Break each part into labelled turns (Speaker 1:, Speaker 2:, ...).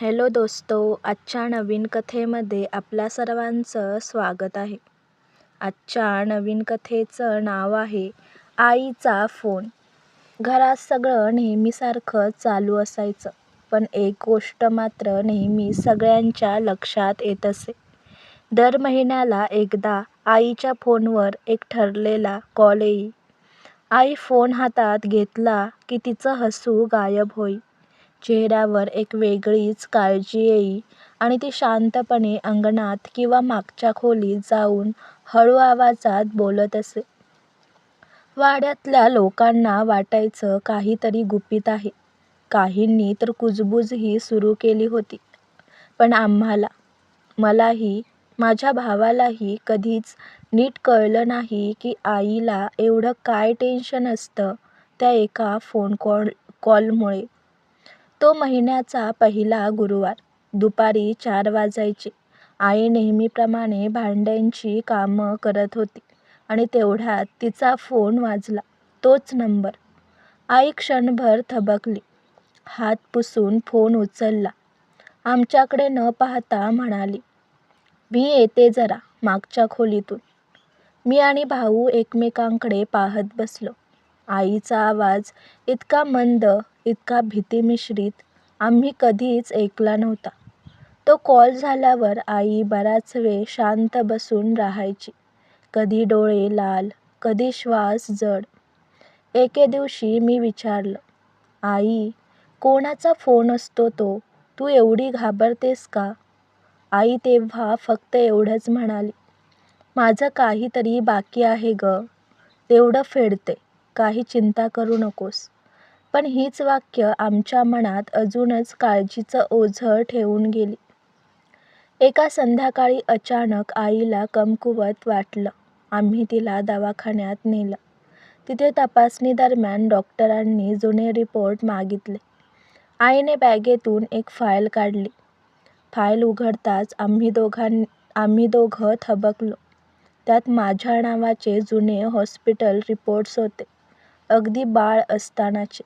Speaker 1: Hello दोस्तो आजच्या नवीन कथेमध्ये आपल्या सर्वांचं स्वागत आहे. आजच्या नवीन कथेचं नाव आहे आईचा फोन. घरात सगळं नेहमीसारखं चालू असायचं. पण एक गोष्ट मात्र नेहमी सगळ्यांच्या लक्षात येत असे. दर महिन्याला एकदा आईच्या फोनवर एक ठरलेला कॉल येई. आई फोन हातात घेतला की तिचं हसू गायब होई. चेहऱ्यावर एक वेगळीच काळजी येई आणि ती शांतपणे अंगणात किंवा मागच्या खोलीत जाऊन हळू आवाजात बोलत असे. वाड्यातल्या लोकांना वाटायचं काहीतरी गुपित आहे. काहींनी तर कुजबूजही सुरू केली होती. पण आम्हाला, मलाही, माझ्या भावालाही कधीच नीट कळलं नाही की आईला एवढं काय टेन्शन असतं त्या एका फोन कॉल कॉलमुळे. तो महिन्याचा पहिला गुरुवार. दुपारी चार वाजायचे. आई नेहमीप्रमाणे भांड्यांची कामं करत होती आणि तेवढ्यात तिचा फोन वाजला. तोच नंबर. आई क्षणभर थबकली. हात पुसून फोन उचलला. आमच्याकडे न पाहता म्हणाली, मी येते जरा मागच्या खोलीतून. मी आणि भाऊ एकमेकांकडे पाहत बसलो. आईचा आवाज इतका मंद, इतका भीतीमिश्रित आम्ही कधीच ऐकला नव्हता. तो कॉल झाल्यावर आई बराच वेळ शांत बसून राहायची. कधी डोळे लाल, कधी श्वास जड. एके दिवशी मी विचारलं, आई, कोणाचा फोन असतो तो, तू एवढी घाबरतेस का? आई तेव्हा फक्त एवढंच म्हणाली, माझं काहीतरी बाकी आहे गं, तेवढं फेडते, काही चिंता करू नकोस. पण हीच वाक्य आमच्या मनात अजूनच काळजीचं ओझं ठेवून गेली. एका संध्याकाळी अचानक आईला कमकुवत वाटलं. आम्ही तिला दवाखान्यात नेलं. तिथे तपासणीदरम्यान डॉक्टरांनी जुने रिपोर्ट मागितले. आईने बॅगेतून एक फाईल काढली. फाईल उघडताच आम्ही दोघं थबकलो. त्यात माझ्या नावाचे जुने हॉस्पिटल रिपोर्ट्स होते. अगदी बाळ असतानाचे.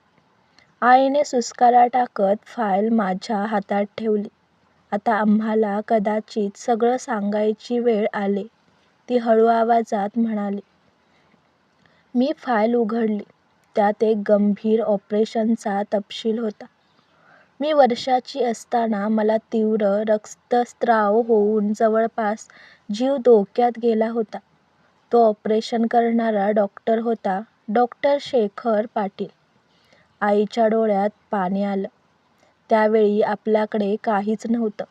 Speaker 1: आईने सुस्कारा टाकत फाईल माझ्या हातात ठेवली. आता आम्हाला कदाचित सगळं सांगायची वेळ आले ती हळू आवाजात म्हणाली. मी फाईल उघडली. त्यात एक गंभीर ऑपरेशनचा तपशील होता. मी वर्षाची असताना मला तीव्र रक्तस्त्राव होऊन जवळपास जीव धोक्यात गेला होता. तो ऑपरेशन करणारा डॉक्टर होता डॉक्टर शेखर पाटील. आईच्या डोळ्यात पाणी आलं. त्यावेळी आपल्याकडे काहीच नव्हतं.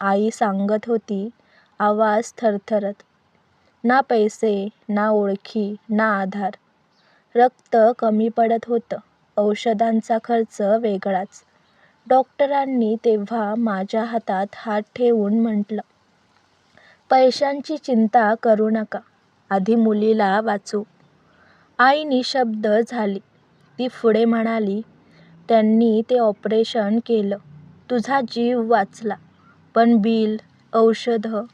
Speaker 1: आई सांगत होती, आवाज थरथरत. ना पैसे, ना ओळखी, ना आधार. रक्त कमी पडत होतं. औषधांचा खर्च वेगळाच. डॉक्टरांनी तेव्हा माझ्या हातात हात ठेवून म्हटलं, पैशांची चिंता करू नका, आधी मुलीला वाचू आई निःशब्द झाली. ती पुढे म्हणाली, त्यांनी ते ऑपरेशन केलं. तुझा जीव वाचला. पण बिल, औषधं,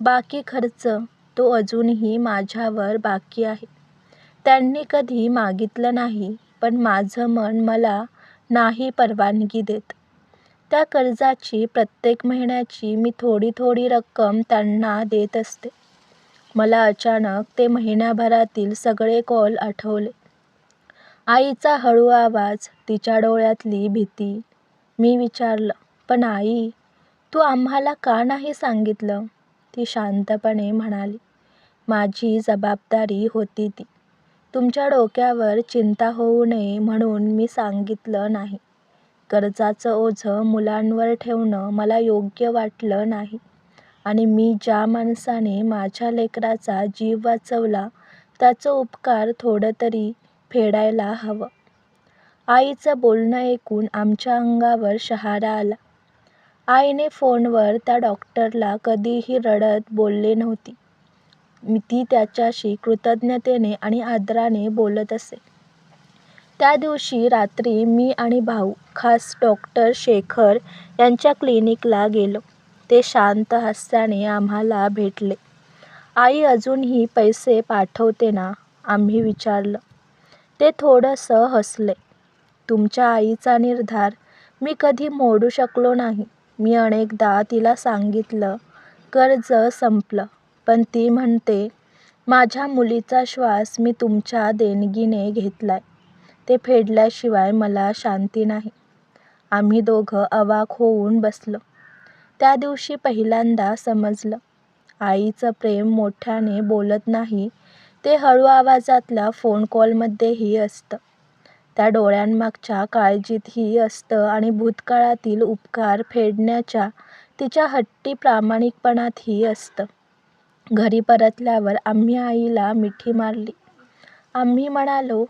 Speaker 1: बाकी खर्च, तो अजूनही माझ्यावर बाकी आहे. त्यांनी कधी मागितलं नाही, पण माझं मन मला नाही परवानगी देत. त्या कर्जाची प्रत्येक महिन्याची मी थोडी थोडी रक्कम त्यांना देत असते. मला अचानक ते महिन्याभरातील सगळे कॉल आठवले. आईचा हळू आवाज, तिच्या डोळ्यातली भीती. मी विचारलं, पण आई, तू आम्हाला का नाही सांगितलं? ती शांतपणे म्हणाली, माझी जबाबदारी होती ती. तुमच्या डोक्यावर चिंता होऊ नये म्हणून मी सांगितलं नाही. कर्जाचं ओझं मुलांवर ठेवणं मला योग्य वाटलं नाही आणि मी ज्या माणसाने माझ्या लेकराचा जीव वाचवला त्याचं उपकार थोडं तरी फेडायला हवं. आईचं बोलणं ऐकून आमच्या अंगावर शहारा आला. आईने फोनवर त्या डॉक्टरला कधीही रडत बोलले नव्हती. ती त्याच्याशी कृतज्ञतेने आणि आदराने बोलत असे. त्या दिवशी रात्री मी आणि भाऊ खास डॉक्टर शेखर यांच्या क्लिनिकला गेलो. ते शांत हास्याने आम्हाला भेटले. आई अजूनही पैसे पाठवते ना? आम्ही विचारलं. ते थोडंसं हसले. तुमच्या आईचा निर्धार मी कधी मोडू शकलो नाही. मी अनेकदा तिला सांगितलं कर्ज संपलं पण ती म्हणते माझ्या मुलीचा श्वास मी तुमच्या देणगीने घेतलाय ते फेडल्याशिवाय मला शांती नाही आम्ही दोघं अवाक होऊन बसलो त्या दिवशी पहिल्यांदा समजलं. आईचं प्रेम मोठ्याने बोलत नाही ते हळू आवाजातल्या फोन कॉलमध्येही असतं. त्या डोळ्यांमागच्या काळजीतही असतं आणि भूतकाळातील उपकार फेडण्याच्या तिच्या हट्टी प्रामाणिकपणातही असतं. घरी परतल्यावर आम्ही आईला मिठी मारली. आम्ही म्हणालो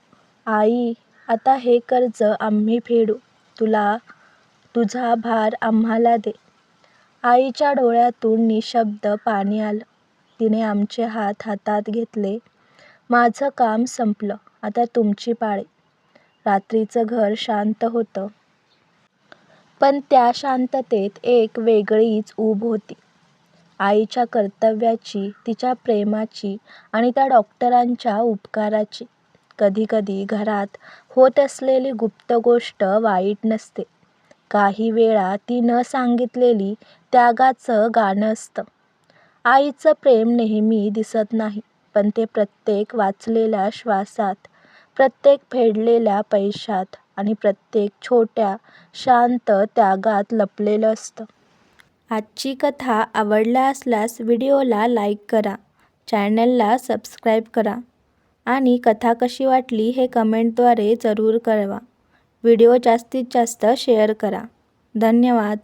Speaker 1: आई आता हे कर्ज आम्ही फेडू. तुला तुझा भार आम्हाला दे. आईच्या डोळ्यातून निशब्द पाणी आलं. तिने आमचे हात हातात घेतले. माझं काम संपलं. आता तुमची पाळी. रात्रीचं घर शांत होतं. पण त्या शांततेत एक वेगळीच ऊब होती. आईच्या कर्तव्याची तिच्या प्रेमाची आणि त्या डॉक्टरांच्या उपकाराची. कधीकधी घरात होत असलेली गुप्त गोष्ट वाईट नसते. काही वेळा ती न सांगितलेली त्यागाचं गाणं असतं. आईचं प्रेम नेहमी दिसत नाही पण ते प्रत्येक वाचलेल्या श्वासात प्रत्येक फेडलेल्या पैशात आणि प्रत्येक छोट्या शांत त्यागात लपलेलं असतं. आजची कथा आवडला असल्यास व्हिडिओला लाईक करा चॅनलला सबस्क्राईब करा आणि कथा कशी वाटली हे कमेंटद्वारे जरूर कळवा. व्हिडिओ जास्तीत जास्त शेअर करा. धन्यवाद.